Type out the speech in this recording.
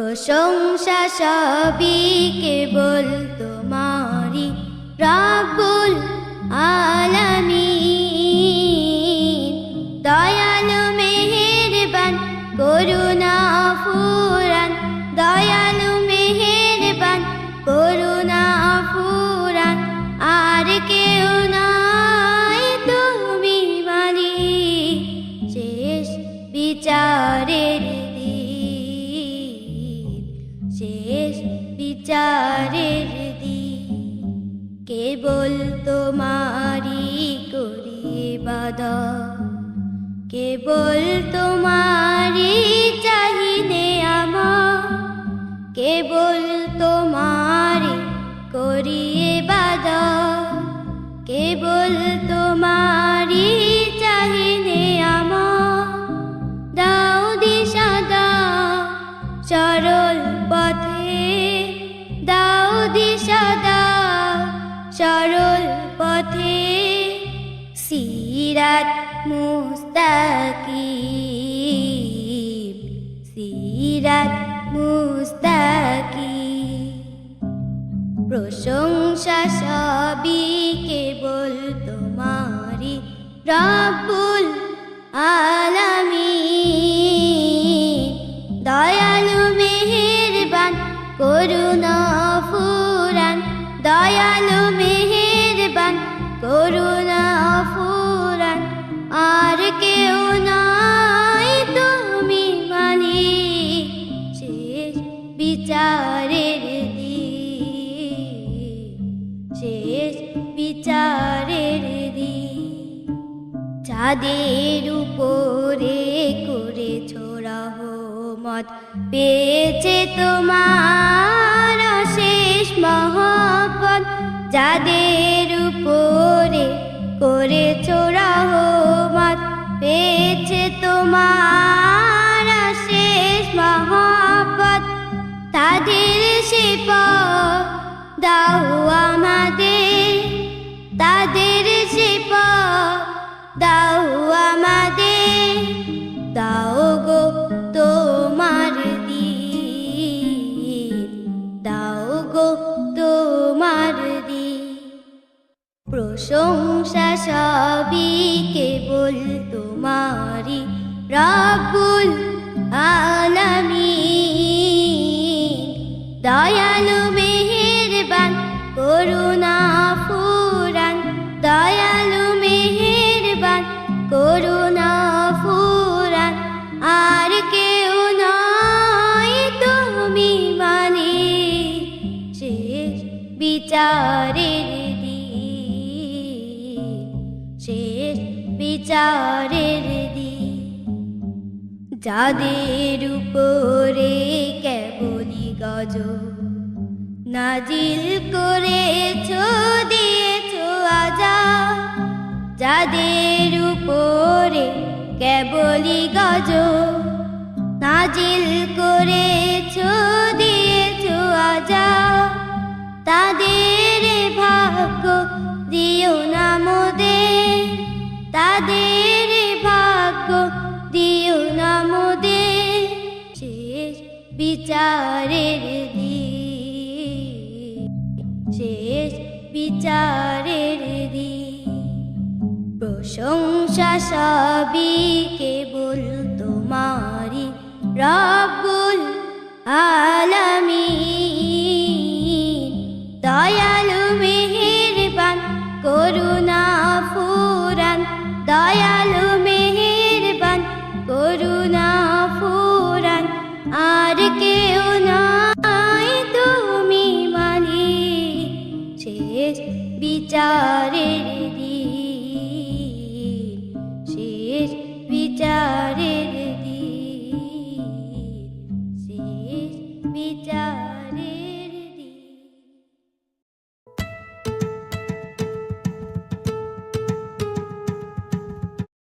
প্রশংসা সবই কেবল তোমারি রাব্বুল আলামিন। দয়ালু মেহেরবান, করুণা ফুরান। দয়ালু মেহেরবান, করুণা ফুরান। আর কেউ নাই শেষ বিচারের দিন। কেবল তোমারি করি বাদা কেবল তোমারি চাহিদে আমার। কেবল তোমারি করিয়ে বাদা কেবল সরল পথে সিরাত মুস্তাকিম সিরাত মুস্তাকিম। প্রশংসা সবই কেবল তোমারি রব্বুল আলামিন শেষ বিচারের দিন, চাঁদের উপরে করে ছোড়া মত পেয়েছে তোমার শেষ মহব্বত যাদের উপরে করে ছোড়া মত পেয়েছে তোমার শেষ মহব্বত, তাদের সে দাও তাদের সে দাও আমাদের, দাও গো তোমার দাও গো তোমার দিন। প্রশংসা সবই কেবল তোমারি রব্বুল আলামিন। দয়ালু মেহের মেহেরবান করুণা বিচারের শেষ বিচারের দিন। যাদের উপরে কেবলি গজ নাজিল করেছ, দিয়েছ আজা যাদের উপরে কেবলি গজ নাজিল করেছ তাদের ভাগ্য দিও না মোদের শেষ বিচারের দিন। শেষ বিচারের দিন। প্রশংসা সবই কেবল তোমারি রব্বুল আলামিন Hare